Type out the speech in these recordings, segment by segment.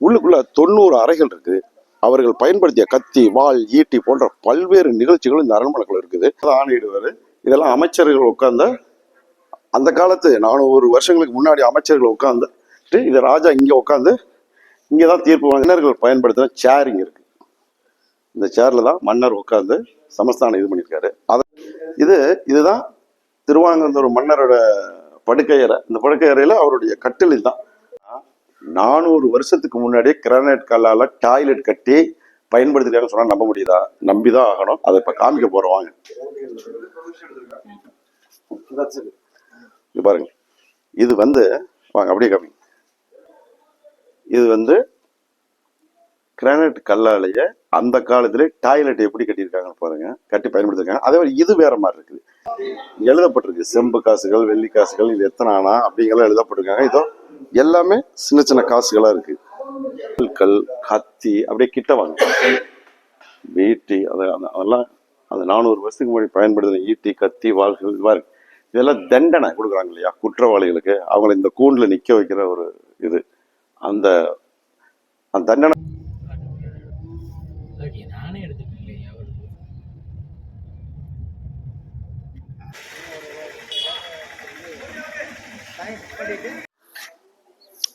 உள்ளுக்குள்ள தொண்ணூறு அறைகள் இருக்குது அவர்கள் பயன்படுத்திய கத்தி வாள் ஈட்டி போன்ற பல்வேறு நிகழ்ச்சிகளும் இந்த அரண்மனைக்குள்ள இருக்குது. அதை ஆணையிடுவார். இதெல்லாம் அமைச்சர்கள் உட்கார்ந்த அந்த காலத்து நானூறு வருஷங்களுக்கு முன்னாடி அமைச்சர்கள் உட்கார்ந்து இது ராஜா இங்கே உட்காந்து இங்கே தான் தீர்ப்பு மன்னர்கள் பயன்படுத்தின சேரிங் இருக்கு. இந்த சேரில் தான் மன்னர் உட்காந்து சமஸ்தானம் இது பண்ணியிருக்காரு. அது இது இதுதான் திருவாங்கந்தூர் மன்னரோட படுக்கையறை இந்த படுக்கையறையில் அவருடைய கட்டில் தான் நானூறு வருஷத்துக்கு முன்னாடியே கிரானைட் கல்லால டாய்லெட் கட்டி பயன்படுத்திட்டாங்கன்னு சொன்னா நம்ப முடியுதா? நம்பிதான் ஆகணும். அதை இப்ப காமிக்க போறோம். வாங்க. பாருங்க. இது வந்து வாங்க அப்படியே காமிங்க. இது வந்து கிரானைட் கல்லாலேயே அந்த காலத்திலே டாய்லெட் எப்படி கட்டியிருக்காங்கன்னு பாருங்க. கட்டி பயன்படுத்திருக்காங்க. அதே மாதிரி இது வேற மாதிரி இருக்குது. எழுதப்பட்டிருக்கு. செம்பு காசுகள் வெள்ளி காசுகள் இது எத்தனை ஆனா அப்படிங்கெல்லாம் எழுதப்பட்டிருக்காங்க. இதோ எல்லாமே சின்ன சின்ன காசுகளா இருக்கு. கல் கத்தி அப்படியே கிட்ட வாங்க. ஈட்டி அது அதெல்லாம் அந்த நானூறு வருஷத்துக்கு முன்னாடி பயன்படுத்தின ஈட்டி கத்தி வாள்கள் இதுவாக இருக்கு. இதெல்லாம் தண்டனை கொடுக்குறாங்க இல்லையா? குற்றவாளிகளுக்கு. அவங்கள இந்த கூண்டில் நிக்க வைக்கிற ஒரு இது. அந்த அந்த தண்டனை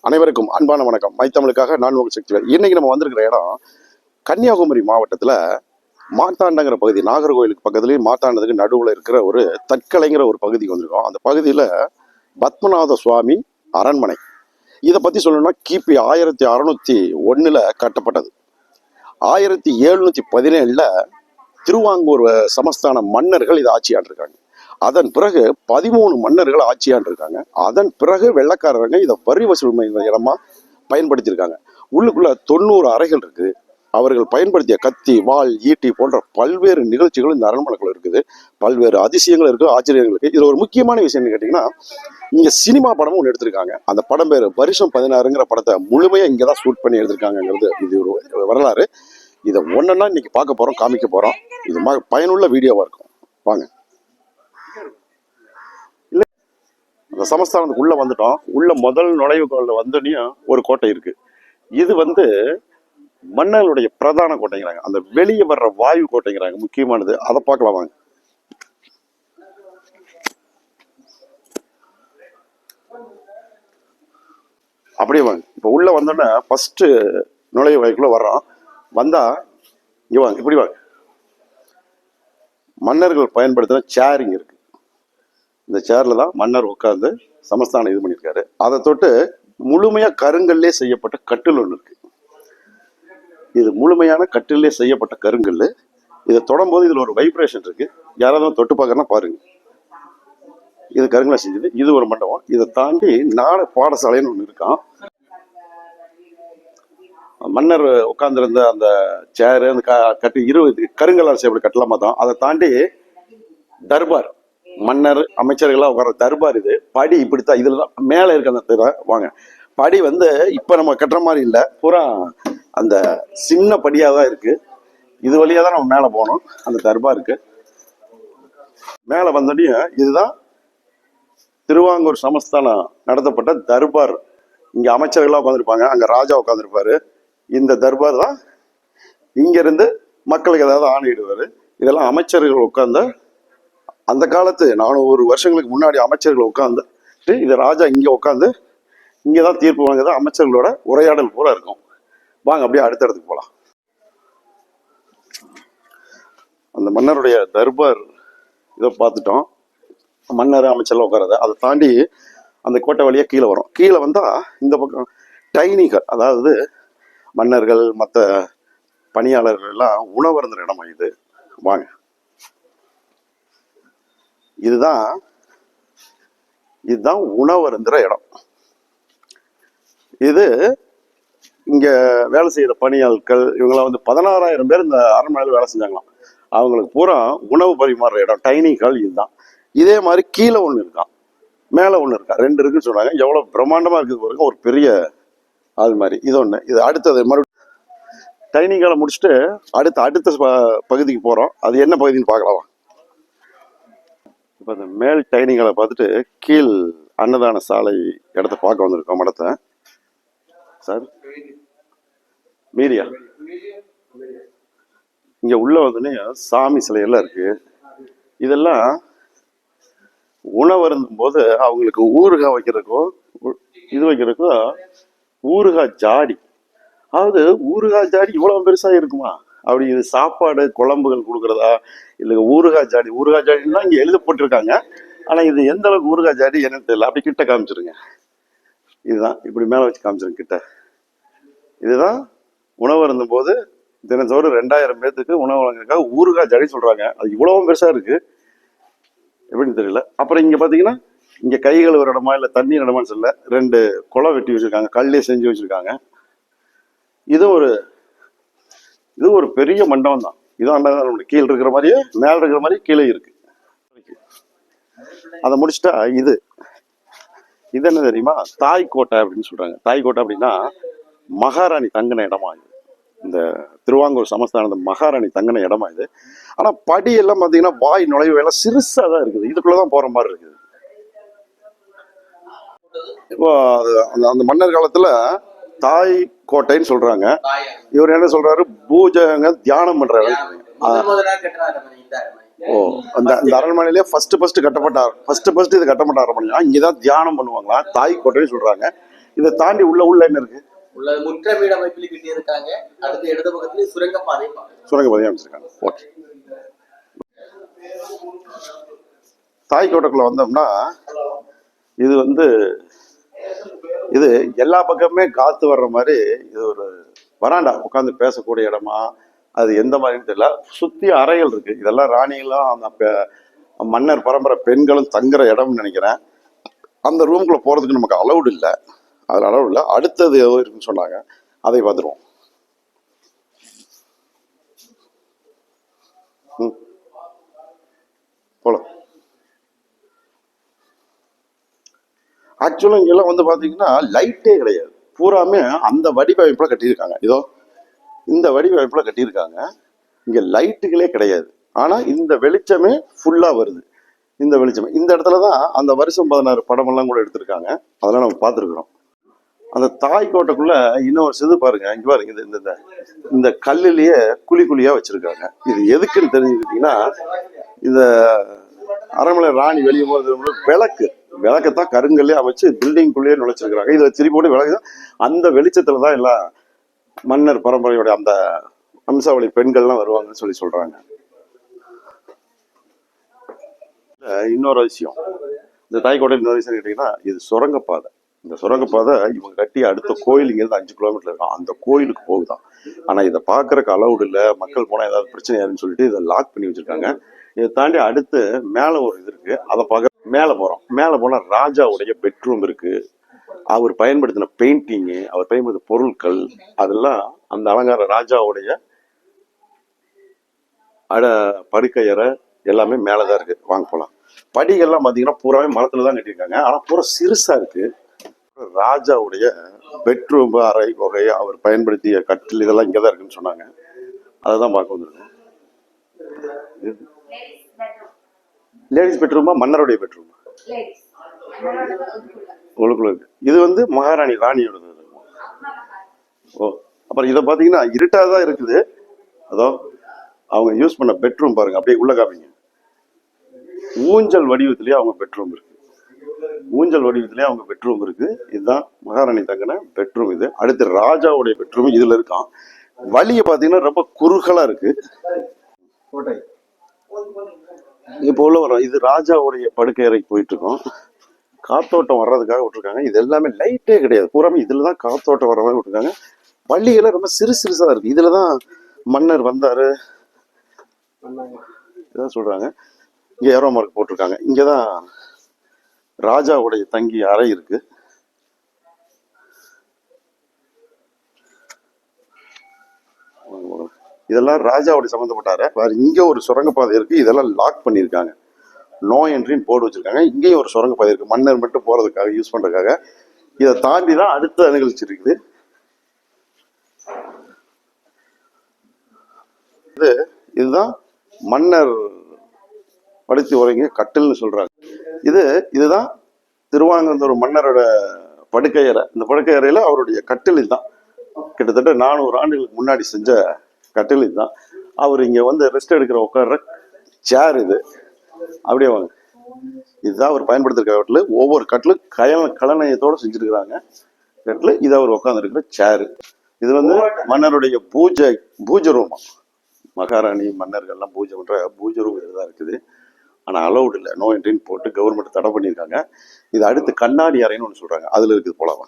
அனைவருக்கும் அன்பான வணக்கம். மைத்தமிழுக்காக நான் உங்கள் சக்திவேல். இன்னைக்கு நம்ம வந்திருக்கிற இடம் கன்னியாகுமரி மாவட்டத்தில் மாத்தாண்டங்கிற பகுதி நாகர்கோவிலுக்கு பக்கத்துலேயும் மாத்தாண்டதுக்கு நடுவில் இருக்கிற ஒரு தற்கலைங்கிற ஒரு பகுதிக்கு வந்திருக்கோம். அந்த பகுதியில் பத்மநாத சுவாமி அரண்மனை. இதை பற்றி சொல்லணும்னா கிபி ஆயிரத்தி அறநூற்றி ஒன்றில் கட்டப்பட்டது. ஆயிரத்தி எழுநூற்றி பதினேழில் திருவாங்கூர் சமஸ்தான மன்னர்கள் இதை ஆட்சியாண்டிருக்காங்க. அதன் பிறகு பதிமூணு மன்னர்கள் ஆட்சி இருக்காங்க அதன் பிறகு வெள்ளக்காரங்க இதை வரி வசூல் இடமா பயன்படுத்தியிருக்காங்க. உள்ளுக்குள்ள தொண்ணூறு அறைகள் இருக்குது அவர்கள் பயன்படுத்திய கத்தி வாள் ஈட்டி போன்ற பல்வேறு நிகழ்ச்சிகளும் இந்த அரண்மனைக்குள்ள இருக்குது. பல்வேறு அதிசயங்கள் இருக்கு ஆச்சரியங்கள் இருக்கு. இது ஒரு முக்கியமான விஷயம்னு கேட்டிங்கன்னா கேட்டீங்கன்னா இங்க சினிமா படமும் ஒன்று எடுத்திருக்காங்க. அந்த படம் பேர் வருஷம் பதினாறுங்கிற படத்தை முழுமையா இங்கே தான் ஷூட் பண்ணி எடுத்திருக்காங்கிறது இது ஒரு வரலாறு. இதை ஒன்றுன்னா இன்னைக்கு பார்க்க போறோம் காமிக்க போறோம். இது மாதிரி பயனுள்ள வீடியோவா இருக்கும். வாங்க இல்ல அந்த சமஸ்தானத்துக்கு உள்ள வந்துட்டோம். உள்ள முதல் நுழைவு கோல்ல வந்தோடனையும் ஒரு கோட்டை இருக்கு. இது வந்து மன்னர்களுடைய பிரதான கோட்டைங்கிறாங்க. அந்த வெளியே வர்ற வாயு கோட்டைங்கிறாங்க. முக்கியமானது. அதை பார்க்கலாம் வாங்க. அப்படியே வாங்க. இப்போ உள்ள வந்தோடனே ஃபர்ஸ்ட் நுழைவு வாய்க்குள்ள வர்றோம். வந்தா இங்க வாங்க. இப்படி வாங்க. மன்னர்கள் பயன்படுத்தின சேரிங் இருக்கு. இந்த சேர்ல தான் மன்னர் உட்கார்ந்து சமஸ்தானம் இது பண்ணியிருக்காரு. அதை தொட்டு முழுமையா கருங்கல்லே செய்யப்பட்ட கட்டில் ஒன்று இருக்கு. இது முழுமையான கட்டிலே செய்யப்பட்ட கருங்கல் இதை தொடும்போது இதுல ஒரு வைப்ரேஷன் இருக்கு. யாராவது தொட்டு பார்க்கறனா பாருங்க. இது கருங்கல்ல செஞ்சது. இது ஒரு மண்டபம். இதை தாண்டி நாட பாடசாலைன்னு ஒன்று இருக்கான் மன்னர் உட்காந்துருந்த அந்த சேரு அந்த க- கட்டு இருபது கருங்கல்லால் செய்யப்பட்ட கட்டலாமா தான். அதை தாண்டி தர்பார். மன்னர் அமைச்சர்கள்லாம் உட்கார தர்பார் இது. படி இப்படித்தான் இதுல தான் மேலே இருக்க அந்த வாங்க. படி வந்து இப்போ நம்ம கட்டுற மாதிரி இல்லை. பூரா அந்த சின்ன படியாக தான் இருக்கு. இது வழியாக தான் நம்ம மேலே போகணும். அந்த தர்பாருக்கு. மேலே வந்தோடனே இதுதான் திருவாங்கூர் சமஸ்தானம் நடத்தப்பட்ட தர்பார். இங்கே அமைச்சர்கள்லாம் உட்காந்துருப்பாங்க அங்கே ராஜா உட்காந்துருப்பாரு இந்த தர்பார் தான் இங்கேருந்து மக்களுக்கு ஏதாவது ஆணையிடுவார். இதெல்லாம் அமைச்சர்கள் உட்கார்ந்த அந்த காலத்து நானூறு வருஷங்களுக்கு முன்னாடி அமைச்சர்கள் உட்காந்து இது ராஜா இங்கே உட்காந்து இங்கே தான் தீர்ப்பு வாங்குறது அமைச்சர்களோட உரையாடல் பூரா இருக்கும். வாங்க அப்படியே அடுத்த இடத்துக்கு போகலாம் அந்த மன்னருடைய தர்பார் இதை பார்த்துட்டோம். மன்னர் அமைச்சர்லாம் உட்காரத அதை தாண்டி அந்த கோட்டை வழியாக கீழே வரும். கீழே வந்தால் இந்த பக்கம் டைனிகள் அதாவது மன்னர்கள் மற்ற பணியாளர்கள் எல்லாம் உணவருந்த இடமா இது. வாங்க. இதுதான் இதுதான் உணவருந்துற இடம். இது இங்க வேலை செய்யற பணியாட்கள் இவங்கெல்லாம் வந்து பதினாறாயிரம் பேர் இந்த அரண்மனையில் வேலை செஞ்சாங்களாம். அவங்களுக்கு பூரா உணவு பரிமாறுற இடம் டைனிங் ஹால் இதுதான். இதே மாதிரி கீழே ஒன்று இருக்கான் மேலே ஒன்று இருக்கா ரெண்டு இருக்குன்னு சொன்னாங்க. எவ்வளோ பிரம்மாண்டமா இருக்குது பாருங்க ஒரு பெரிய ஆள் மாதிரி. இது ஒன்று இது அடுத்தது மறுபடியும் டைனிங் ஹாலை முடிச்சுட்டு அடுத்த அடுத்த ப- பகுதிக்கு போகிறோம் அது என்ன பகுதின்னு பார்க்கலாம்? இப்போ இந்த மேல் டைனிங் பார்த்துட்டு கீழ் அன்னதான சாலை இடத்த பார்க்க வந்திருக்கோம் மடத்தை. சார்? மீடியா. இங்கே உள்ள வந்தோடனே சாமி சிலையெல்லாம் இருக்கு. இதெல்லாம் உணவருந்தும் போது அவங்களுக்கு ஊறுகாய் வைக்கிறதுக்கோ இது வைக்கிறதுக்கோ ஊறுகாய் ஜாடி. அதாவது ஊறுகாய் ஜாடி இவ்வளோ பெருசாக இருக்குமா? அப்படி இது சாப்பாடு குழம்புகள் கொடுக்குறதா? இல்லை ஊறுகாய் ஜாடி ஊறுகாய் ஜாடின்னா இங்கே எழுத எழுதப்பட்டிருக்காங்க ஆனால் இது எந்த அளவுக்கு ஊறுகாய் ஜாடி என்னன்னு தெரியல. அப்படி கிட்ட காமிச்சிருங்க. இதுதான். இப்படி மேலே வச்சு காமிச்சிருங்க கிட்ட. இதுதான் உணவு இருந்தபோது போது ரெண்டாயிரம் பேர்த்துக்கு உணவு வழங்குறதுக்காக ஊறுகாய் ஜாடி சொல்கிறாங்க அது இவ்வளவும் பெருசாக இருக்குது எப்படின்னு தெரியல. அப்புறம் இங்கே பார்த்தீங்கன்னா இங்கே கை கழுவுற இடமா இல்லை தண்ணி இடமான்னு சொல்ல ரெண்டு குளம் வெட்டி வச்சிருக்காங்க. கல்லே செஞ்சு வச்சுருக்காங்க. இது ஒரு இது ஒரு பெரிய மண்டபம் தான். இதான் அன்னதானம் கீழே இருக்கிற மாதிரியே மேலே இருக்கிற மாதிரி கீழே இருக்கு. அதை முடிச்சுட்டா இது. இது என்ன தெரியுமா? தாய் கோட்டை அப்படின்னு சொல்றாங்க. தாய் கோட்டை அப்படின்னா மகாராணி தங்கின இடமா இது. இந்த திருவாங்கூர் சமஸ்தானத்து மகாராணி தங்கின இடமா இது. ஆனா படி எல்லாம் பாத்தீங்கன்னா வாய் நுழைவு எல்லாம் சிறுசா தான் இருக்குது. இதுக்குள்ளதான் போற மாதிரி இருக்குது. இப்போ அந்த அந்த மன்னர் காலத்துல தாய் கோட்டைன்னு சொல்றாங்க. இவர் என்ன சொல்றாரு? பூஜைங்க தியானம் பண்ற இடம் சொல்றாங்க. முதல் முதலா கட்டுற அரண்மனை இந்த அரண்மனை ஓ அந்த இந்த அரண்மனையிலேயே ஃபர்ஸ்ட் ஃபர்ஸ்ட் கட்டப்பட்ட ஃபர்ஸ்ட் ஃபர்ஸ்ட் இது கட்டப்பட்ட அரண்மனை இங்கதான் தியானம் பண்ணுவாங்களா? தாய் கோட்டைன்னு சொல்றாங்க. இதை தாண்டி உள்ள உள்ள என்ன இருக்கு? உள்ள அமைப்பில் அடுத்து இடது பக்கத்துல சுரங்கப்பாதை அமைச்சிருக்காங்க. ஓகே தாய் கோட்டைக்குள்ள வந்தோம்னா இது வந்து இது எல்லா பக்கமே காத்து வர்ற மாதிரி இது ஒரு வராண்டா உட்காந்து பேசக்கூடிய இடமா அது எந்த மாதிரின்னு தெரியல. சுத்தி அறைகள் இருக்கு. இதெல்லாம் ராணிகளும் அந்த மன்னர் பரம்பரை பெண்களும் தங்குற இடம்னு நினைக்கிறேன். அந்த ரூம்குள்ள போறதுக்கு நமக்கு அலௌடு இல்லை. அதில் அலௌடு இல்லை. அடுத்தது ஏதோ இருக்குன்னு சொன்னாங்க. அதை பார்த்துருவோம். ம். போலாம். ஆக்சுவலாக இங்கெல்லாம் வந்து பார்த்தீங்கன்னா லைட்டே கிடையாது. பூராமே அந்த வடிவமைப்பில் கட்டியிருக்காங்க. இதோ இந்த வடிவமைப்பில் கட்டியிருக்காங்க. இங்கே லைட்டுகளே கிடையாது. ஆனால் இந்த வெளிச்சமே ஃபுல்லாக வருது. இந்த வெளிச்சம். இந்த இடத்துல தான் அந்த வருஷம் பதினாறு படமெல்லாம் கூட எடுத்திருக்காங்க. அதெல்லாம் நம்ம பார்த்துருக்குறோம். அந்த தாய் கோட்டைக்குள்ள இன்னொரு சிது பாருங்க. இங்க பாருங்க. இந்த இந்த- இந்த கல்லுலயே குழி குழியா வச்சிருக்காங்க. இது எதுக்குன்னு தெரிஞ்சுக்கிட்டீங்கன்னா இந்த அரண்மனை ராணி வெளியே போகிறது விளக்கு. விளக்கத்தான் கருங்கல்லே அமைச்சு பில்டிங்குள்ளேயே நுழைச்சிருக்காங்க இதை திருப்பி போட்டு விளக்கு அந்த வெளிச்சத்துல தான் எல்லாம் மன்னர் பரம்பரையோட அந்த அம்சாவளி பெண்கள்லாம் வருவாங்கன்னு சொல்லி சொல்றாங்க. இன்னொரு விஷயம். இந்த தாய்க்கோட்டை இன்னொரு விஷயம் கேட்டீங்கன்னா இது சுரங்கப்பாதை. இந்த சுரங்கப்பாதை இவங்க கட்டி அடுத்த கோயில் இங்கிருந்து அஞ்சு கிலோமீட்டர் இருக்கும். அந்த கோயிலுக்கு போகுதான். ஆனா இதை பாக்குறதுக்கு அலௌடு இல்லை. மக்கள் போனா ஏதாவது பிரச்சனை சொல்லிட்டு இதை லாக் பண்ணி வச்சிருக்காங்க. இதை தாண்டி அடுத்து மேல ஒரு இது இருக்கு. அதை பார்க்க மேல போறோம். மேல போனா ராஜாவுடைய பெட்ரூம் இருக்கு. அவர் பயன்படுத்தின பெயிண்டிங்கு அவர் பயன்படுத்தின பொருட்கள் அதெல்லாம் அந்த அலங்கார ராஜாவுடைய அட படுக்கையறை எல்லாமே மேலதான் இருக்கு. வாங்க போலாம். படிகள்லாம் பார்த்தீங்கன்னா பூராவே மரத்துல தான் கட்டியிருக்காங்க. ஆனால் பூரா சிறுசா இருக்கு. ராஜாவுடைய பெட்ரூம் அறை வகை அவர் பயன்படுத்திய கட்டில் இதெல்லாம் இங்கே தான் இருக்குன்னு சொன்னாங்க. அதை தான் பார்க்க வந்திருக்கோம். லேடிஸ் பெட்ரூமா மன்னருடைய பெட்ரூமா உங்களுக்குள்ள இருக்கு. இது வந்து மகாராணி ராணியோடது. ஓ அப்புறம் இதை பார்த்தீங்கன்னா இருட்டாக தான் இருக்குது. அதோ அவங்க யூஸ் பண்ண பெட்ரூம் பாருங்க அப்படியே உள்ள காமிங்க. ஊஞ்சல் வடிவத்திலேயே அவங்க பெட்ரூம் இருக்கு. ஊஞ்சல் வடிவத்திலேயே அவங்க பெட்ரூம் இருக்கு. இதுதான் மகாராணி தங்கின பெட்ரூம் இது. அடுத்து ராஜாவுடைய பெட்ரூம் இதுல இருக்கான். வழியை பார்த்தீங்கன்னா ரொம்ப குறுகலா இருக்கு. இப்போ உள்ள வரோம் இது ராஜாவுடைய படுக்கை அறைக்கு போயிட்டு இருக்கோம் காத்தோட்டம் வர்றதுக்காக விட்டுருக்காங்க. இது எல்லாமே லைட்டே கிடையாது. பூராமே இதில் தான் காத்தோட்டம் வர மாதிரி விட்டுருக்காங்க. பள்ளிகள்லாம் ரொம்ப சிறு சிறுசாக இருக்குது இதில் தான் மன்னர் வந்தார். இதான் சொல்கிறாங்க இங்கே ஏரோ மார்க் போட்டிருக்காங்க. இங்கே தான் ராஜாவுடைய தங்கி அறை இருக்குது இதெல்லாம் ராஜாவோட சம்மந்தப்பட்ட வேறு இங்கே ஒரு சுரங்கப்பாதை இருக்குது இதெல்லாம் லாக் பண்ணியிருக்காங்க. நோ என்ட்ரின்னு போர்டு வச்சுருக்காங்க. இங்கேயும் ஒரு சுரங்கப்பாதை இருக்குது மன்னர் மட்டும் போகிறதுக்காக யூஸ் பண்ணுறதுக்காக இதை தாண்டி தான் அடுத்த நிகழ்ச்சி இருக்குது. இது இதுதான் மன்னர் படுத்தி உறங்கி கட்டில்னு சொல்கிறாங்க இது இதுதான் திருவாங்கந்தூர் மன்னரோட படுக்கை அறை. இந்த படுக்கையறையில் அவருடைய கட்டில் இதுதான். கிட்டத்தட்ட நானூறு ஆண்டுகளுக்கு முன்னாடி செஞ்ச கட்டில் இதுதான் அவர் இங்கே வந்து ரெஸ்ட் எடுக்கிற உட்கார்ற சேர் இது. அப்படியே வாங்க. இதுதான் அவர் பயன்படுத்திருக்க கட்டில். ஒவ்வொரு கட்டிலும் கயல கலநயத்தோடு செஞ்சுருக்கிறாங்க. கட்டில் இது அவர் உட்காந்துருக்கிற சேரு இது வந்து மன்னருடைய பூஜை பூஜை ரூமம் மகாராணி மன்னர்கள்லாம் பூஜை பண்ணுற பூஜை ரூம் இதுதான் இருக்குது. ஆனால் அலௌட் இல்லை. நோ என்ட்ரின்னு போட்டு கவர்மெண்ட் தடை பண்ணியிருக்காங்க. இது அடுத்து கண்ணாடி அறைன்னு ஒன்று சொல்கிறாங்க அதில் இருக்குது போலாமா?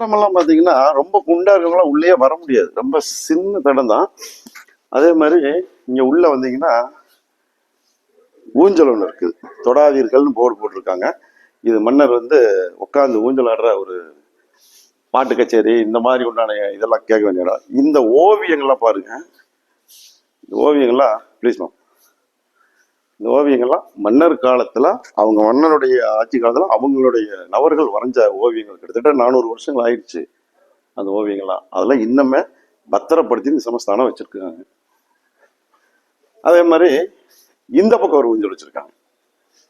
தடமெல்லாம் பார்த்தீங்கன்னா ரொம்ப குண்டா இருக்கவங்களாம் உள்ளே வர முடியாது. ரொம்ப சின்ன தடம் தான். அதே மாதிரி இங்க உள்ள வந்தீங்கன்னா ஊஞ்சல் ஒன்று இருக்குது. தொடாதீர்கள்னு போர்டு போட்டிருக்காங்க. இது மன்னர் வந்து உட்காந்து ஊஞ்சல் ஆடுற ஒரு பாட்டு கச்சேரி இந்த மாதிரி உண்டான இதெல்லாம் கேட்க வேண்டிய இடம். இந்த ஓவியங்கள்லாம் பாருங்க. இந்த ஓவியங்கள்லாம் ப்ளீஸ் மேம் இந்த ஓவியங்கள்லாம் மன்னர் காலத்துல அவங்க மன்னருடைய ஆட்சி காலத்துல அவங்களுடைய நபர்கள் வரைஞ்ச ஓவியங்கள். கிட்டத்தட்ட நானூறு வருஷங்கள் ஆயிடுச்சு அந்த ஓவியங்கள்லாம். அதெல்லாம் இன்னுமே பத்திரப்படுத்தி இந்த சமஸ்தானம் வச்சிருக்காங்க. அதே மாதிரி இந்த பக்கம் ஒரு ஊஞ்சல் வச்சிருக்காங்க.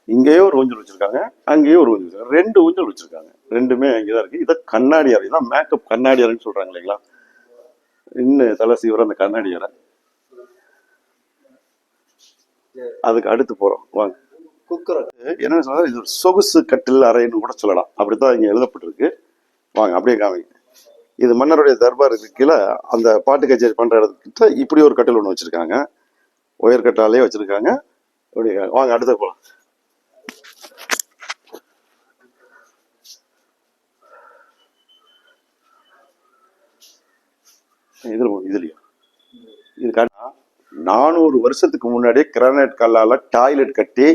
இங்கேயோ ஒரு ஊஞ்சல் வச்சிருக்காங்க அங்கேயோ ஒரு ஊஞ்சல் வச்சிருக்காங்க. ரெண்டு ஊஞ்சல் வச்சிருக்காங்க. ரெண்டுமே இங்கதான் இருக்கு. இதை கண்ணாடி அறை தான் மேக்கப் கண்ணாடி அறைன்னு சொல்றாங்க இல்லைங்களா? இன்னும் தலை சீவிரம் அந்த கண்ணாடி அறை. அதுக்கு அடுத்து போறோம். வாங்க. குக்கர். என்ன சொல்றது இது ஒரு சொகுசு கட்டில் அறைன்னு கூட சொல்லலாம். அப்படித்தான் இங்க எழுதப்பட்டிருக்கு. வாங்க அப்படியே காமிங்க. இது மன்னருடைய தர்பாருக்கு கீழே அந்த பாட்டு கச்சேரி பண்ற இடத்துக்கிட்ட இப்படி ஒரு கட்டில் ஒன்று வச்சிருக்காங்க. உயர் கட்டாலே வச்சிருக்காங்க. இப்படி வாங்க அடுத்த போலாம். இதுல போ, இதுலயா இது காட்டுனா நானூறு வருஷத்துக்கு முன்னாடியே கிரானைட் கல்லால டாய்லெட் கட்டி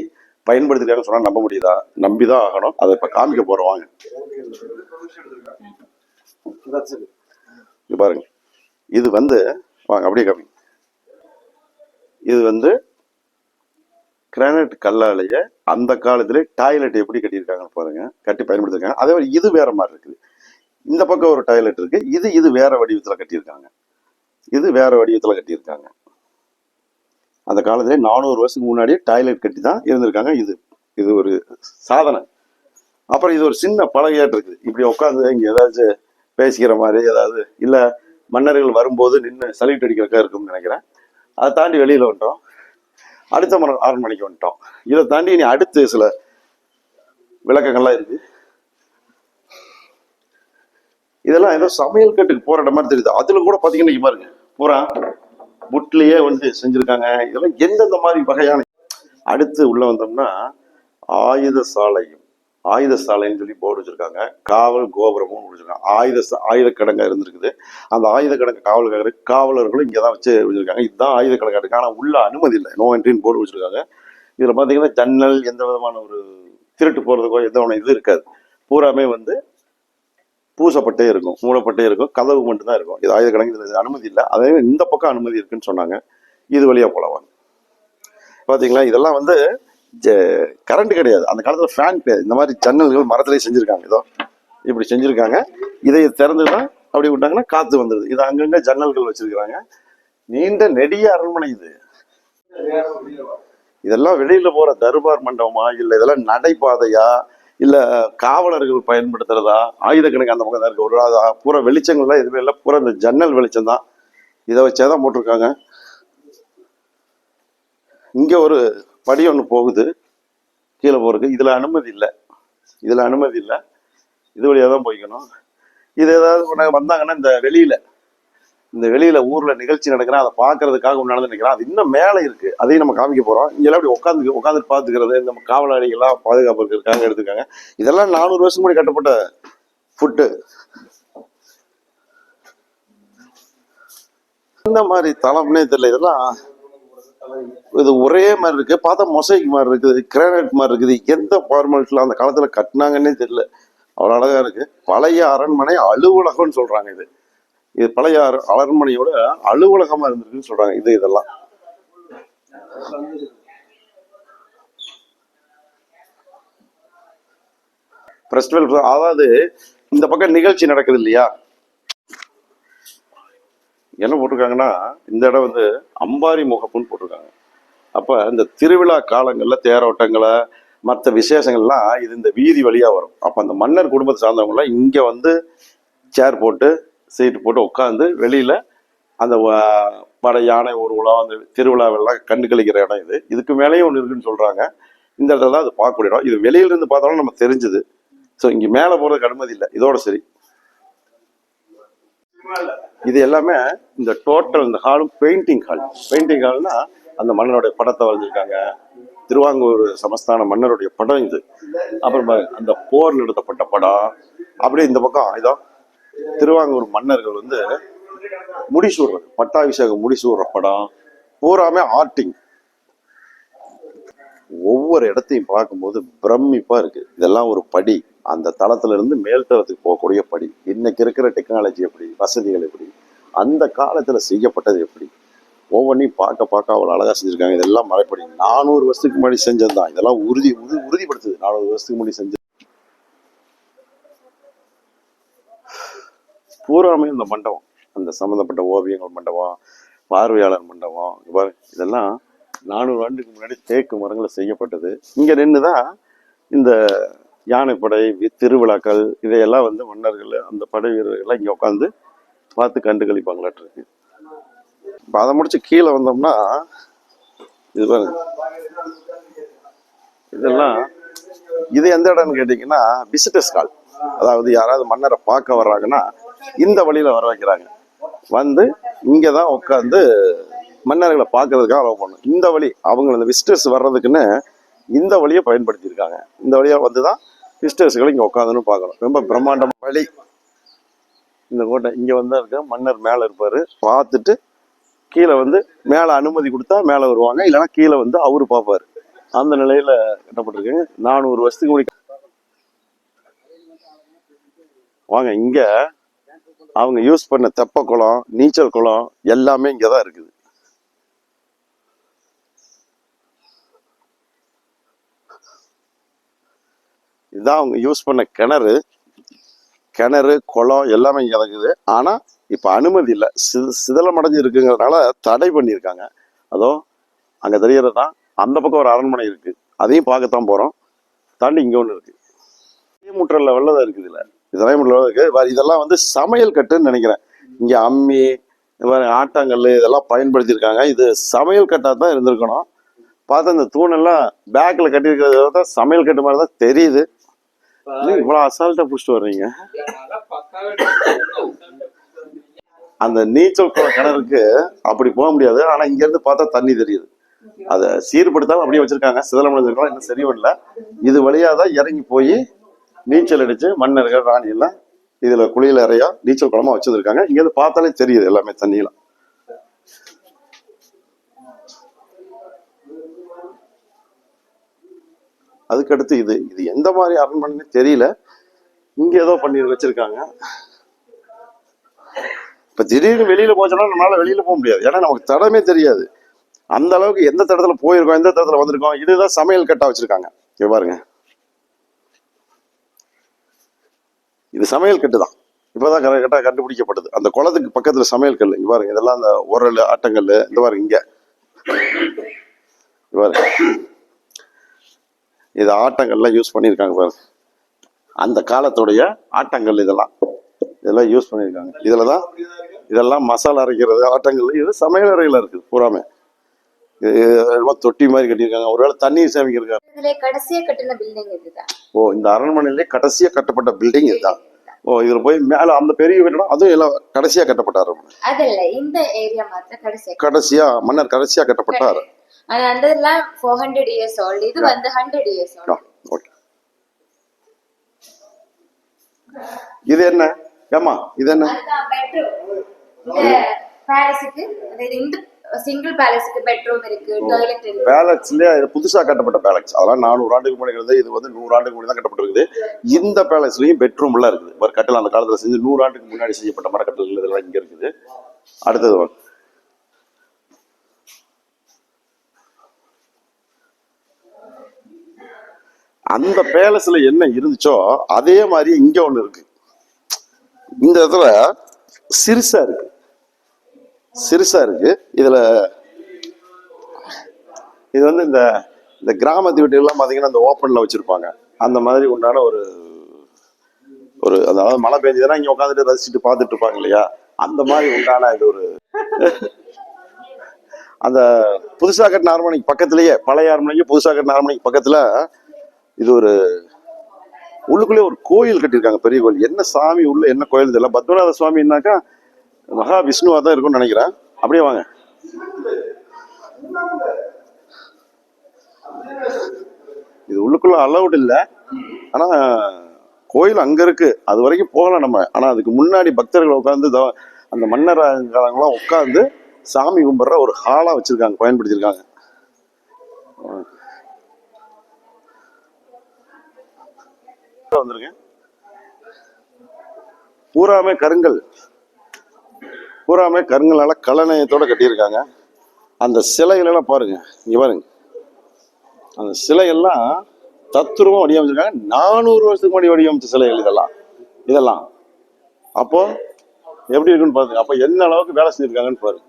பயன்படுத்திருக்காங்கன்னு சொன்னா நம்ப முடியுதா? நம்பிதான் ஆகணும். அதை இப்ப காமிக்க போறோம். வாங்க. இது பாருங்க. இது வந்து வாங்க அப்படியே காமி. இது வந்து கிரானைட் கல்லாலேயே அந்த காலத்திலே டாய்லெட் எப்படி கட்டியிருக்காங்கன்னு பாருங்க. கட்டி பயன்படுத்திருக்காங்க. அதே மாதிரி இது வேற மாதிரி இருக்குது. இந்த பக்கம் ஒரு டாய்லெட் இருக்கு. இது இது வேற வடிவத்துல கட்டியிருக்காங்க. இது வேற வடிவத்துல கட்டியிருக்காங்க. அந்த காலத்திலே நானூறு வருஷத்துக்கு முன்னாடியே டாய்லெட் கட்டி தான் இருந்திருக்காங்க. இது இது ஒரு சாதனை. அப்புறம் இது ஒரு சின்ன பலகையாட்டு இருக்குது. இப்படி உட்காந்து இங்கே ஏதாச்சும் பேசிக்கிற மாதிரி ஏதாவது இல்லை மன்னர்கள் வரும்போது நின்று சல்யூட் அடிக்கிறக்கா இருக்கும்னு நினைக்கிறேன். அதை தாண்டி வெளியில் வந்துட்டோம். அடுத்த மர அரண்மனைக்கு வந்துட்டோம். இதை தாண்டி இனி அடுத்து சில விளக்கங்கள்லாம் இருக்குது இதெல்லாம் ஏதோ சமையல் கட்டுக்கு போற மாதிரி தெரியுது. அதில் கூட பார்த்தீங்கன்னா இங்க பாருங்க. பூரா புட்லயே வந்து செஞ்சிருக்காங்க. இதெல்லாம் எந்தெந்த மாதிரி வகையான அடுத்து உள்ள வந்தோம்னா ஆயுத சாலையும் ஆயுத சாலைன்னு சொல்லி போர்டு வச்சிருக்காங்க. காவல் கோபுரமும் வச்சிருக்காங்க. ஆயுத சா- ஆயுத கிடங்கா இருந்திருக்குது. அந்த ஆயுத கடங்க காவல்காரர் காவலர்களும் இங்கே தான் வச்சு வச்சிருக்காங்க. இதுதான் ஆயுத கிடங்கு ஆனால் உள்ள அனுமதி இல்லை. நோ என்ட்ரின்னு போர்டு வச்சிருக்காங்க. இதில் பார்த்தீங்கன்னா ஜன்னல் எந்த விதமான ஒரு திருட்டு போகிறதுக்கோ எந்த ஒன்று இது இருக்காது. பூராமே வந்து பூசப்பட்டே இருக்கும் மூடப்பட்டே இருக்கும் கதவு மட்டும்தான் இருக்கும். இது ஆயுத அனுமதி இல்லை. அதே இந்த பக்கம் அனுமதி இருக்குன்னு சொன்னாங்க. இது வழியா போலவாங்க பார்த்தீங்களா இதெல்லாம் வந்து கரண்ட் கிடையாது. அந்த காலத்தில் ஃபேன் கிடையாது. இந்த மாதிரி ஜன்னல்கள் மரத்துலேயே செஞ்சுருக்காங்க. இதோ இப்படி செஞ்சுருக்காங்க. இதை திறந்து தான் அப்படி விட்டாங்கன்னா காற்று வந்துடுது இது அங்கங்கே ஜன்னல்கள் வச்சிருக்கிறாங்க. நீண்ட நெடிய அரண்மனை இது. இதெல்லாம் வெளியில போற தர்பார் மண்டபமா? இல்ல இதெல்லாம் நடைபாதையா? இல்லை காவலர்கள் பயன்படுத்துறதா? ஆயுத கணக்கு அந்த பக்கம் தான் இருக்குது ஒரு பூரா வெளிச்சங்கள்லாம் எதுவுமே இல்லை. பூரா இந்த ஜன்னல் வெளிச்சம் தான். இதை வச்சே தான் போட்டிருக்காங்க. இங்கே ஒரு படி ஒன்று போகுது. கீழே போகிறதுக்கு இதில் அனுமதி இல்லை. இதில் அனுமதி இல்லை. இது வழியாக தான் போய்க்கணும். இது ஏதாவது வந்தாங்கன்னா இந்த வெளியில் இந்த வெளியில ஊர்ல நிகழ்ச்சி நடக்கிறேன் அதை பாக்குறதுக்காக நடந்து நினைக்கிறேன் அது இன்னும் மேலே இருக்கு. அதையும் நம்ம காமிக்க போறோம். இங்கெல்லாம் அப்படி உட்காந்து உட்காந்து பாத்துக்கிறது இந்த காவலாளிகள்லாம் பாதுகாப்பு இருக்கிறதுக்காக எடுத்துருக்காங்க இதெல்லாம் நானூறு வருஷம் முன்னாடி கட்டப்பட்ட ஃபுட்டு இந்த மாதிரி தளம்னே தெரியல. இதெல்லாம் இது ஒரே மாதிரி இருக்கு. பார்த்தா மொசைக் மாதிரி இருக்குது. கிரானைட் மாதிரி இருக்குது. எந்த ஃபார்மாலிட்டியில் அந்த காலத்துல கட்டினாங்கன்னே தெரியல. அவ்வளோ அழகா இருக்கு. பழைய அரண்மனை அலுவலகம்னு சொல்றாங்க இது. இது பழைய அர- அரண்மனையோட அலுவலகமா இருந்திருக்குன்னு சொல்றாங்க. இது இதெல்லாம். ஃபெஸ்டிவல் அதாவது இந்த பக்கம் நிகழ்ச்சி நடக்குது இல்லையா? என்ன போட்டிருக்காங்கன்னா இந்த இடம் வந்து அம்பாரி முகப்புன்னு போட்டிருக்காங்க. அப்ப இந்த திருவிழா காலங்கள்ல தேரோட்டங்களை மற்ற விசேஷங்கள்லாம் இது இந்த வீதி வழியா வரும். அப்ப அந்த மன்னர் குடும்பத்தை சார்ந்தவங்களாம் இங்க வந்து சேர் போட்டு சீட்டு போட்டு உட்காந்து வெளியில அந்த வ- படை யானை ஊர்வலம் அந்த திருவிழாவெல்லாம் கண்டு கழிக்கிற இடம் இது. இதுக்கு மேலேயும் ஒன்று இருக்குன்னு சொல்றாங்க. இந்த இடத்துல தான் அது பார்க்கக்கூடிய இடம் இது வெளியில இருந்து பார்த்தாலும் நம்ம தெரிஞ்சுது. ஸோ இங்க மேலே போறதுக்கு அனுமதி இல்லை. இதோட சரி. இது எல்லாமே இந்த டோட்டல் இந்த ஹாலும் பெயிண்டிங் ஹால் பெயிண்டிங் ஹால்னா அந்த மன்னருடைய படத்தை வரைஞ்சிருக்காங்க. திருவாங்கூர் சமஸ்தான மன்னருடைய படம் இது. அப்புறம் அந்த போர் நடத்தப்பட்ட படம். அப்படியே இந்த பக்கம் இதோ திருவாங்கூர் மன்னர்கள் வந்து முடிசூடுற பட்டாபிஷேகம் முடிசூடுற படம் பூராமே ஆர்டிங் ஒவ்வொரு இடத்தையும் பார்க்கும்போது பிரமிப்பா இருக்கு. இதெல்லாம் ஒரு படி. அந்த தளத்துல இருந்து மேல் தளத்துக்கு போகக்கூடிய படி. இன்னைக்கு இருக்கிற டெக்னாலஜி எப்படி? வசதிகள் எப்படி? அந்த காலத்துல செய்யப்பட்டது எப்படி? ஒவ்வொன்றையும் பார்க்க பார்க்க அவ்வளோ அழகா செஞ்சுருக்காங்க. இதெல்லாம் மழைப்படி நானூறு வருஷத்துக்கு முன்னாடி செஞ்சது தான் இதெல்லாம் உறுதி உறுதி உறுதிப்படுத்துது. நானூறு வருஷத்துக்கு முன்னாடி செஞ்சது பூராமே இந்த மண்டபம். அந்த சம்மந்தப்பட்ட ஓவியங்கள் மண்டபம் பார்வையாளர் மண்டபம் இங்க இதெல்லாம் நானூறு ஆண்டுக்கு முன்னாடி தேக்கு மரங்களை செய்யப்பட்டது. இங்க நின்று தான் இந்த யானைப்படை திருவிழாக்கள் இதையெல்லாம் வந்து மன்னர்கள் அந்த படை வீரர்கள்லாம் இங்க உட்காந்து பார்த்து கண்டு கழிப்பாங்களாட்டு இருக்கு இப்போ அதை முடிச்சு கீழே வந்தோம்னா இது பாருங்க. இதெல்லாம் இது எந்த இடம்னு கேட்டிங்கன்னா விசிட்டர்ஸ் கால் அதாவது யாராவது மன்னரை பார்க்க வர்றாங்கன்னா இந்த வழியில வர வைக்கிறாங்க. வந்து இங்கே தான் உட்காந்து மன்னர்களை பார்க்கறதுக்காக அலோவ் பண்ணும் இந்த வழி அவங்க அந்த விசிட்டர்ஸ் வர்றதுக்குன்னு இந்த வழியை பயன்படுத்தியிருக்காங்க. இந்த வழியா வந்து தான் விசிட்டர்ஸ்களை இங்கே உட்காந்துன்னு பார்க்கணும். ரொம்ப பிரம்மாண்டம் வழி. இந்த கோட்டை இங்கே வந்து இருக்க. மன்னர் மேலே இருப்பார். பார்த்துட்டு கீழே வந்து மேலே அனுமதி கொடுத்தா மேலே வருவாங்க. இல்லைன்னா கீழே வந்து அவரு பார்ப்பாரு. அந்த நிலையில கட்டப்பட்டிருக்கு நானூறு வருஷத்துக்கு முடி வாங்க இங்கே அவங்க யூஸ் பண்ண தெப்ப குளம் நீச்சல் குளம் எல்லாமே இங்கே தான் இருக்குது. இதுதான் அவங்க யூஸ் பண்ண கிணறு. கிணறு குளம் எல்லாமே இங்கே இருக்குது. ஆனா இப்போ அனுமதி இல்லை. சித சிதலம் அடைஞ்சு இருக்குங்கிறதுனால தடை பண்ணியிருக்காங்க. அதோ அங்க தெரிகிறது தான் அந்த பக்கம் ஒரு அரண்மனை இருக்கு. அதையும் பார்க்கத்தான் போகிறோம் தாண்டி இங்கே ஒன்று இருக்கு. முற்றல் லெவல்ல தான் இருக்குது இல்லை இதெல்லாம் முற்றல் இருக்குது வேற இதெல்லாம் வந்து சமையல் கட்டுன்னு நினைக்கிறேன். இங்க அம்மி இந்த மாதிரி ஆட்டாங்கல் இதெல்லாம் பயன்படுத்தியிருக்காங்க. இது சமையல் கட்டாக தான் இருந்திருக்கணும். பார்த்தா இந்த தூணெல்லாம் பேக்ல கட்டியிருக்கிறது தான் சமையல் கட்டு மாதிரி தான் தெரியுது. இவ்வளோ அசால்ட்டாக பிடிச்சிட்டு வர்றீங்க? அந்த நீச்சல் குளம் கிணறுக்கு அப்படி போக முடியாது. ஆனால் இங்கேருந்து பார்த்தா தண்ணி தெரியுது. அதை சீர்படுத்தாமல் அப்படியே வச்சிருக்காங்க. சிதலம் அடைஞ்சிருக்கலாம் இன்னும் சரி வரல இது வழியாக தான் இறங்கி போய் நீச்சல் அடிச்சு மன்னர்கள் ராணி எல்லாம் இதுல குளியல் அறையா நீச்சல் குளமா வச்சிருக்காங்க இங்க இருந்து பார்த்தாலே தெரியுது எல்லாமே தண்ணியெல்லாம் அதுக்கடுத்து இது இது எந்த மாதிரி அரண்மனைன்னு தெரியல. இங்க ஏதோ பண்ணி வச்சிருக்காங்க. இப்ப திடீர்னு வெளியில போச்சோம்னா நம்மளால வெளியில போக முடியாது. ஏன்னா நமக்கு தடமே தெரியாது. அந்த அளவுக்கு எந்த தடத்துல போயிருக்கோம் எந்த தடத்துல வந்திருக்கோம் இதுதான் சமையல் கட்டா வச்சிருக்காங்க. இங்க பாருங்க. இது சமையல் கட்டு தான். இப்பதான் கரெக்டா கண்டுபிடிக்கப்பட்டது. அந்த குளத்துக்கு பக்கத்துல சமையல் கல் இங்க பாருங்க இதெல்லாம் அந்த உரல் ஆட்டங்கல் இந்த பாருங்க இங்க. பாருங்க. இது ஆட்டங்கள்லாம் யூஸ் பண்ணியிருக்காங்க பாருங்க. அந்த காலத்துடைய ஆட்டங்கள் இதெல்லாம். இதெல்லாம் யூஸ் பண்ணியிருக்காங்க. இதுல தான் இதெல்லாம் மசாலா அரைக்கிறது ஆட்டங்கள் இது சமையல் அறையில இருக்குது பூராமே. தொட்டி மாதிரி கட்டியிருக்காங்க. ஒருவேளை தண்ணீர் சேமிக்கிறதுக்காக. இதுல கடைசியா கட்டின பில்டிங் ஓ இந்த அரண்மனையிலே கடைசியா கட்டப்பட்ட பில்டிங் இதுதான். ஓ இதுல போய் மேல அந்த பெரிய கட்டடம் அதுவும் எல்லாம் கடைசியா கட்டப்பட்ட அரண்மனை அதல்ல இந்த ஏரியா மாத்திரம் கடைசியா கடைசியா மன்னர் கடைசியா கட்டப்பட்ட அரண் ஆனா இயர்ஸ் ஓல்டு இது வந்து ஹண்ட்ரட் இயர்ஸ் ஆ, ஓல்டு ஓகே இது என்ன? ஏமா இது என்ன? பெட்ரூம் இந்த சிங்கிள் பேலஸுக்கு பெட்ரூம் இருக்கு டாய்லெட் இருக்கு. பேலஸ்லயே இது புதுசா கட்டப்பட்ட பேலஸ் அதெல்லாம் நானூறு ஆண்டுக்கு முன்னாடி இது வந்து நூறு ஆண்டுக்கு முன்னாடி தான் கட்டப்பட்டிருக்குது. இந்த பேலஸ்லயும் பெட்ரூம் எல்லாம் இருக்குது. ஒரு கட்டல் அந்த காலத்துல செஞ்சு நூறு ஆண்டுக்கு முன்னாடி செய்யப்பட்ட மரக்கட்டல் இதெல்லாம் இங்க இருக்குது. அடுத்தது. அந்த பேலஸ்ல என்ன இருந்துச்சோ அதே மாதிரி இங்க ஒண்ணு இருக்கு. இந்த இடத்துல சிறுசா இருக்கு. சிறுசா இருக்கு. இதுல இது வந்து இந்த இந்த கிராமத்து வீட்டுகள்லாம் பார்த்தீங்கன்னா இந்த ஓப்பனில் வச்சுருப்பாங்க. அந்த மாதிரி உண்டான ஒரு ஒரு அதாவது மழை பெஞ்சதுன்னா இங்கே உட்காந்துட்டு ரசிச்சுட்டு பார்த்துட்டு இருப்பாங்க இல்லையா? அந்த மாதிரி உண்டான இது ஒரு அந்த புதுசாக கட்டின அரண்மனைக்கு பக்கத்துலயே பழைய அரண்மனைக்கு புதுசாக கட்டின அரண்மனைக்கு பக்கத்துல இது ஒரு உள்ளுக்குள்ளே ஒரு கோயில் கட்டியிருக்காங்க பெரிய கோயில். என்ன சாமி உள்ள என்ன கோயில் தெரியல. பத்மநாத சுவாமின்னாக்கா மகா விஷ்ணுவா தான் இருக்கும்னு நினைக்கிறேன். அப்படியே வாங்க. இது உள்ளுக்குள்ள அலவுட் இல்லை. ஆனா கோயில் அங்க இருக்கு. அது வரைக்கும் போகலாம் நம்ம. ஆனா அதுக்கு முன்னாடி பக்தர்கள் உட்காந்து அந்த மன்னர் காலங்களாம் உட்காந்து சாமி கும்பிட்ற ஒரு ஹாலா வச்சிருக்காங்க பயன்படுத்தியிருக்காங்க. வந்திருக்கேன். பூராமே கருங்கல். பூராமே கருங்கலால கலநயத்தோடு கட்டியிருக்காங்க. அந்த சிலைகளெல்லாம் பாருங்க இங்கே பாருங்க. அந்த சிலையெல்லாம் தத்துருவம் வடிவமைச்சிருக்காங்க. நானூறு வருஷத்துக்கு முன்னாடி வடிவமைச்ச சிலைகள் இதெல்லாம். இதெல்லாம். அப்போ எப்படி இருக்குன்னு பாருங்க. அப்போ என்ன அளவுக்கு வேலை செஞ்சிருக்காங்கன்னு பாருங்க.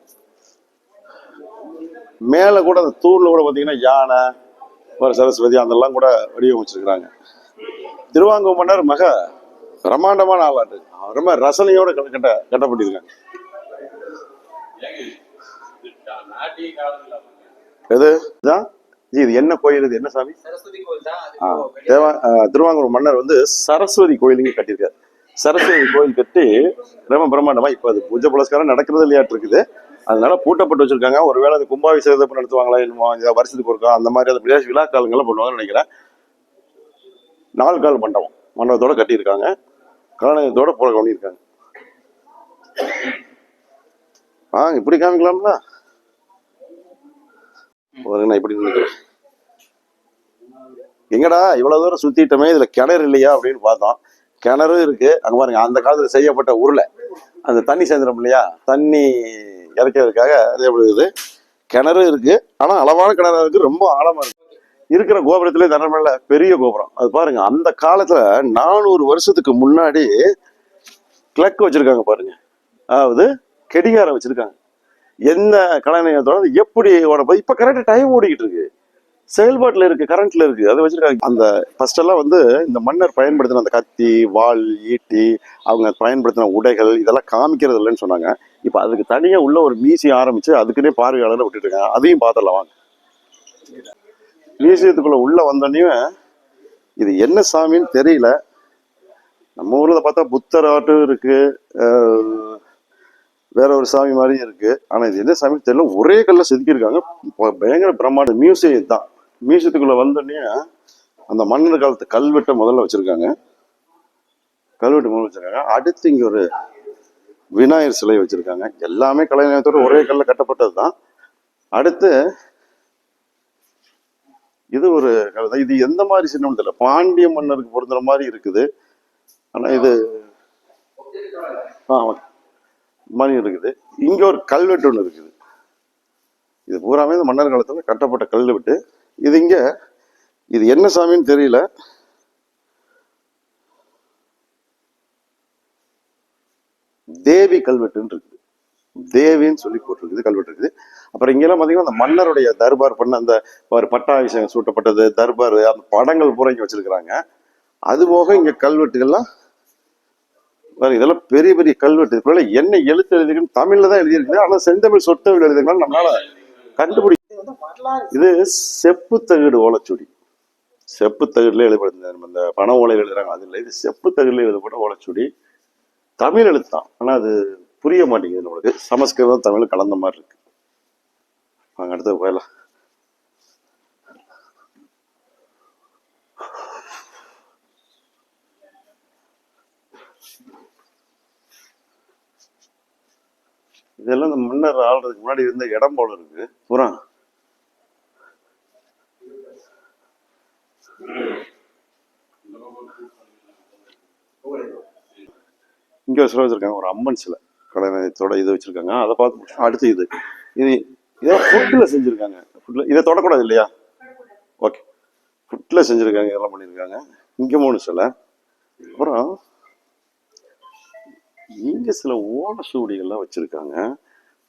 மேலே கூட அந்த தூரில் கூட பார்த்தீங்கன்னா யானை ஒரு சரஸ்வதி அதெல்லாம் கூட வடிவமைச்சிருக்கிறாங்க. திருவாங்கூர் மன்னர் மக பிரம்மாண்டமான ஆளாட்டு. ரொம்ப ரசனையோட கட்ட கட்ட கட்டப்பட்டிருக்காங்க. எது? இதான் ஜி இது என்ன கோயில்? இது என்ன சாமி? அது தேவா திருவாங்கூர் மன்னர் வந்து சரஸ்வதி கோயிலுங்க கட்டியிருக்காரு. சரஸ்வதி கோயில் கட்டி ரொம்ப பிரம்மாண்டமா இப்போ அது பூஜை புலஸ்காரம் நடக்கிறது இல்லையாட்டு இருக்குது அதனால பூட்டப்பட்டு வச்சிருக்காங்க. ஒருவேளை அது கும்பாபிஷேகத்தை நடத்துவாங்களா என்னமோ வருஷத்துக்கு ஒருக்கா அந்த மாதிரி அந்த விழா விழா காலங்கள்லாம் பண்ணுவாங்கன்னு நினைக்கிறேன். நாலு கால் மண்டபம். மண்டபத்தோட கட்டியிருக்காங்க. கலநயத்தோட போல பண்ணியிருக்காங்க ஆ இப்படி காமிக்கலாம்ல? பாருங்க, நான் இப்படி எங்கடா இவ்வளவு தூரம் சுத்திட்டோமே இதுல கிணறு இல்லையா அப்படின்னு பார்த்தோம். கிணறு இருக்கு. அங்க பாருங்க அந்த காலத்துல செய்யப்பட்ட உருளை அந்த தண்ணி சேர்ந்துடும் இல்லையா? தண்ணி இறக்கிறதுக்காக அது எப்படி இருக்குது. கிணறு இருக்கு. ஆனா அளவான கிணறு இருக்கு. ரொம்ப ஆழமா இருக்கு. இருக்கிற கோபுரத்திலே தரமல்ல பெரிய கோபுரம். அது பாருங்க அந்த காலத்துல நானூறு வருஷத்துக்கு முன்னாடி கிழக்கு வச்சிருக்காங்க பாருங்க. அதாவது கெடிகாரம் வச்சிருக்காங்க. என்ன கலைநயத்தோட எப்படி ஓட போகுது? இப்ப கரெக்டா டைம் ஓடிக்கிட்டு இருக்கு. செயல்பாட்டில் இருக்கு கரண்ட்ல இருக்கு. அதை வச்சிருக்காங்க. அந்த ஃபர்ஸ்ட் எல்லாம் வந்து இந்த மன்னர் பயன்படுத்தின அந்த கத்தி வாள் ஈட்டி அவங்க பயன்படுத்தின உடைகள் இதெல்லாம் காமிக்கிறது இல்லைன்னு சொன்னாங்க. இப்போ அதுக்கு தனியாக உள்ள ஒரு மியூசியம் ஆரம்பிச்சு அதுக்குன்னே பார்வையாளரை விட்டுட்டு இருக்காங்க. அதையும் பார்த்துடலாம் வாங்க. மியூசியத்துக்குள்ள உள்ள வந்தோடனே இது என்ன சாமின்னு தெரியல. நம்ம ஊரில் பார்த்தா புத்தர் ஆட்டும் இருக்கு வேற ஒரு சாமி மாதிரி இருக்கு. ஆனா இது என்ன சாமி தெரியல. ஒரே கல்ல செதுக்கியிருக்காங்க. பயங்கர பிரம்மாண்ட மியூசியம் தான் மியூசியத்துக்குள்ள வந்தோடனே அந்த மன்னர் காலத்து கல்வெட்டை முதல்ல வச்சிருக்காங்க. கல்வெட்டு முதல்ல வச்சிருக்காங்க. அடுத்து இங்க ஒரு விநாயகர் சிலை வச்சிருக்காங்க. எல்லாமே கலைநயத்தோட ஒரே கல்ல கட்டப்பட்டது தான் அடுத்து இது ஒரு கலை இது எந்த மாதிரி சின்னம் தெரியல. பாண்டிய மன்னருக்கு பொருந்துற மாதிரி இருக்குது. ஆனா இது ஆ மணி இருக்குது. இங்கே ஒரு கல்வெட்டு ஒன்று இருக்குது. இது பூராமே இந்த மன்னர் காலத்தில் கட்டப்பட்ட கல்வெட்டு. இது இங்கே இது என்ன சாமின்னு தெரியல. தேவி கல்வெட்டுன்னு இருக்குது தேவின்னு சொல்லி போட்டிருக்குது கல்வெட்டு இருக்குது. அப்புறம் இங்கெல்லாம் பார்த்தீங்கன்னா அந்த மன்னருடைய தர்பார் பண்ண அந்த ஒரு பட்டாபிஷேகம் சூட்டப்பட்டது தர்பார் அந்த படங்கள் பூரா இங்கே வச்சிருக்கிறாங்க. அது போக இங்கே கல்வெட்டுகள்லாம் பாருங்க, இதெல்லாம் பெரிய பெரிய கல்வெட்டு. இதுக்குள்ள என்ன எழுத்து எழுதிருக்குன்னு தமிழ்ல தான் எழுதியிருக்குது. ஆனா செந்தமிழ் சொட்டவில் எழுதிருக்கனால நம்மளால கண்டுபிடி இது செப்பு தகடு ஓலைச்சுடி செப்பு தகடுல எழுதப்படுது. நம்ம இந்த பண ஓலையில் எழுதுறாங்க. அது இல்லை. இது செப்பு தகுடுல எழுதப்பட்ட ஓலைச்சுடி தமிழ் எழுத்து தான். ஆனா அது புரிய மாட்டேங்குது நம்மளுக்கு. சமஸ்கிருதம் தமிழ் கலந்த மாதிரி இருக்கு. வாங்க அடுத்து போயிடலாம். இதெல்லாம் இந்த முன்னர் ஆள்றதுக்கு முன்னாடி இருந்த இடம் போல இருக்கு. பூரா. இங்க ஒரு சிலை வச்சிருக்காங்க. ஒரு அம்மன் சிலை. கலைநயத்தோட இது வச்சிருக்காங்க. அதை பார்த்து. அடுத்து இது. இது இதை ஃபுட்டில் செஞ்சிருக்காங்க. ஃபுட்டில் இதை தொடக்கூடாது இல்லையா? ஓகே ஃபுட்டில் செஞ்சிருக்காங்க. இதெல்லாம் பண்ணியிருக்காங்க இங்க மூணு சிலை. அப்புறம் இங்கே சில ஓலசுவடிகள்லாம் வச்சுருக்காங்க.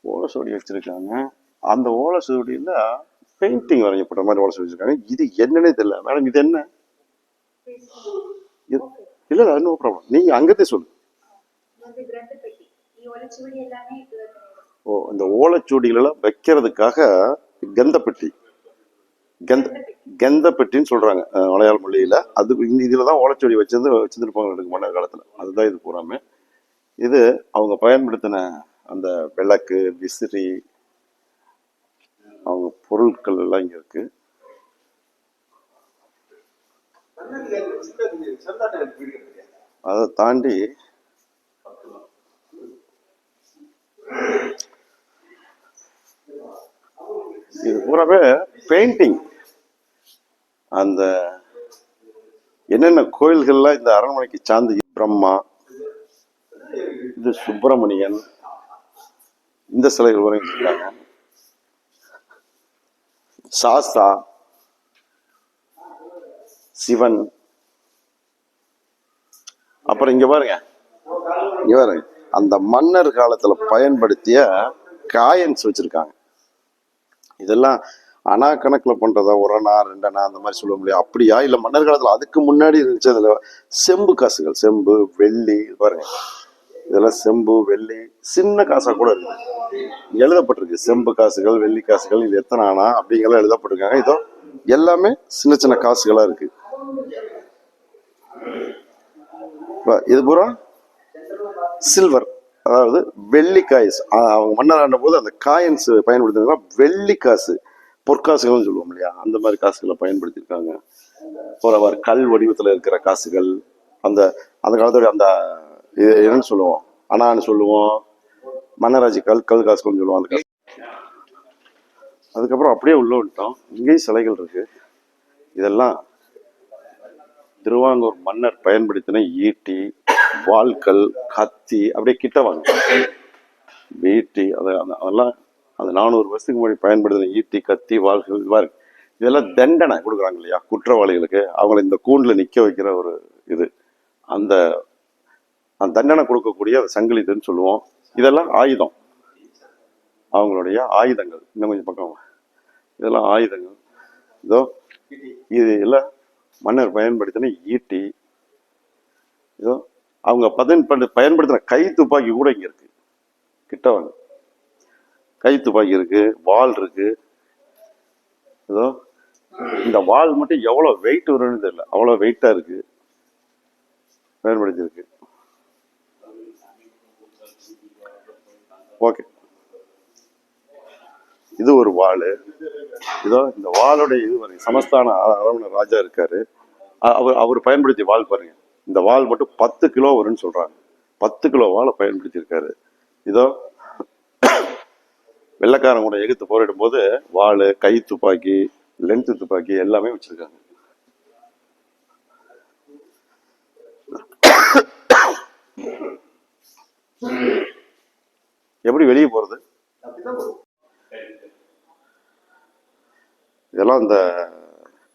ஓலசுவடி வச்சுருக்காங்க. அந்த ஓலசுவடியில் பெயிண்டிங் வரையப்பட்ட மாதிரி ஓலசுவடி வச்சுருக்காங்க. இது என்னன்னே தெரியல. மேடம் இது என்ன? இல்லை அது நோ ப்ராப்ளம் நீங்கள் அங்கத்தே சொல்லு. ஓ இந்த ஓலச்சுவடிகளெல்லாம் வைக்கிறதுக்காக கந்தப்பெட்டி. கந்த கந்தப்பெட்டின்னு சொல்கிறாங்க மலையாள மொழியில். அது இந்த இதில் தான் ஓலச்சுவடி வச்சிருந்து வச்சுருந்துருப்பாங்க எனக்கு மன்னர் காலத்தில். அதுதான் இது பூராமே. இது அவங்க பயன்படுத்தின அந்த விளக்கு விசிறி அவங்க பொருட்கள் எல்லாம் இங்கே இருக்கு. அதை தாண்டி இது பூராவே பெயிண்டிங் அந்த என்னென்ன கோயில்கள்லாம் இந்த அரண்மனைக்கு சார்ந்து பிரம்மா இது சுப்பிரமணியன். இந்த சிலைகள் வரைஞ்சிருக்காங்க சாஸ்தா சிவன். அப்புறம் இங்க பாருங்க. இங்க பாருங்க. அந்த மன்னர் காலத்துல பயன்படுத்திய காயன்ஸ் வச்சிருக்காங்க. இதெல்லாம் அணா கணக்குல பண்றதா ஒரு அணா ரெண்டு அணா அந்த மாதிரி சொல்ல முடியும் அப்படியா? இல்ல மன்னர் காலத்துல அதுக்கு முன்னாடி இருந்துச்சு அதுல செம்பு காசுகள் செம்பு வெள்ளி பாருங்க. இதெல்லாம் செம்பு வெள்ளி சின்ன காசாக கூட இருக்கு. எழுதப்பட்டிருக்கு செம்பு காசுகள் வெள்ளி காசுகள் இது எத்தனை ஆனா அப்படிங்கெல்லாம் எழுதப்பட்டிருக்காங்க. இதோ எல்லாமே சின்ன சின்ன காசுகளாக இருக்கு. இது பூரா சில்வர் அதாவது வெள்ளி காய்ஸ் அவங்க மன்னர் ஆண்ட போது அந்த காயின்ஸ் பயன்படுத்தினா வெள்ளி காசு பொற்காசுகள்னு சொல்லுவோம் இல்லையா? அந்த மாதிரி காசுகளை பயன்படுத்தியிருக்காங்க. ஒரு கல் வடிவத்தில் இருக்கிற காசுகள் அந்த அந்த காலத்தோட அந்த இது என்னன்னு சொல்லுவோம். அண்ணான்னு சொல்லுவோம். மன்னராஜி கல் கல்காசுன்னு சொல்லுவோம் அந்த அதுக்கப்புறம் அப்படியே உள்ள விட்டோம் இங்கேயும் சிலைகள் இருக்கு. இதெல்லாம் திருவாங்கூர் மன்னர் பயன்படுத்தின ஈட்டி வாள்கள் கத்தி அப்படியே கிட்ட வாங்க ஈட்டி அது அந்த- அதெல்லாம் அந்த நானூறு வருஷத்துக்கு முன்னாடி பயன்படுத்தின ஈட்டி கத்தி வாள்கள் இதுவா இருக்கு. இதெல்லாம் தண்டனை கொடுக்குறாங்க இல்லையா? குற்றவாளிகளுக்கு. அவங்களை இந்த கூண்டில் நிற்க வைக்கிற ஒரு இது. அந்த தண்டனை கொடுக்கக்கூடிய அந்த சங்கிலிதுன்னு சொல்லுவோம். இதெல்லாம் ஆயுதம். அவங்களுடைய ஆயுதங்கள். இன்னும் கொஞ்சம் பக்கம் இதெல்லாம் ஆயுதங்கள். இதோ இது எல்லாம் மன்னர் பயன்படுத்தின ஈட்டி. இதோ அவங்க பயன்படு பயன்படுத்தின கை துப்பாக்கி கூட இங்கே இருக்கு. கிட்டவங்க கை துப்பாக்கி இருக்கு வால் இருக்கு. இதோ இந்த வாள் மட்டும் எவ்வளோ வெயிட் வரும்னு தெரியல. அவ்வளோ வெயிட்டாக இருக்கு. பயன்படுத்தியிருக்கு. ஓகே இது ஒரு வாள். இதோ இந்த வாளோட இது பாருங்க. சமஸ்தான அரவண ராஜா இருக்காரு. அவர் அவர் பயன்படுத்திய வாள் பாருங்க. இந்த வாள் மட்டும் பத்து கிலோ வரும்னு சொல்றாங்க. பத்து கிலோ வாழை பயன்படுத்தியிருக்காரு. இதோ வெள்ளக்காரன் கூட எகுத்து போரிடும் போது வாள் கை துப்பாக்கி லென்த் துப்பாக்கி எல்லாமே வச்சிருக்காங்க. எப்படி வெளியே போகிறது இதெல்லாம் இந்த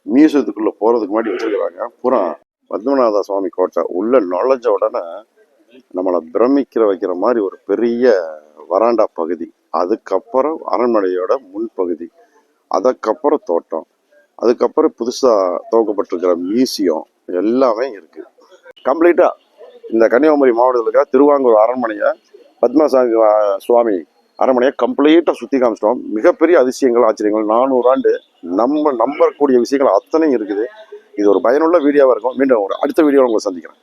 மியூசியத்துக்குள்ள போகிறதுக்கு முன்னாடி வச்சிருக்கிறாங்க. பூரா பத்மநாத சுவாமி கோட்டை உள்ள நுழைஞ்ச உடனே நம்மளை பிரமிக்கிற வைக்கிற மாதிரி ஒரு பெரிய வராண்டா பகுதி. அதுக்கப்புறம் அரண்மனையோட முன்பகுதி அதுக்கப்புறம் தோட்டம். அதுக்கப்புறம் புதுசாக துவக்கப்பட்டிருக்கிற மியூசியம். எல்லாமே இருக்குது கம்ப்ளீட்டாக இந்த கன்னியாகுமரி மாவட்டத்தில் இருக்கிற திருவாங்கூர் அரண்மனையை பத்மசாமி சுவாமி அரண்மனையை கம்ப்ளீட்டாக சுத்தி காமிச்சிட்டோம். மிகப்பெரிய அதிசயங்கள் ஆச்சரியங்கள். நானூறு ஆண்டு நம்ம நம்பக்கூடிய விஷயங்கள் அத்தனையும் இருக்குது. இது ஒரு பயனுள்ள வீடியோவாக இருக்கும். மீண்டும் ஒரு அடுத்த வீடியோவில் உங்களை சந்திக்கிறேன்.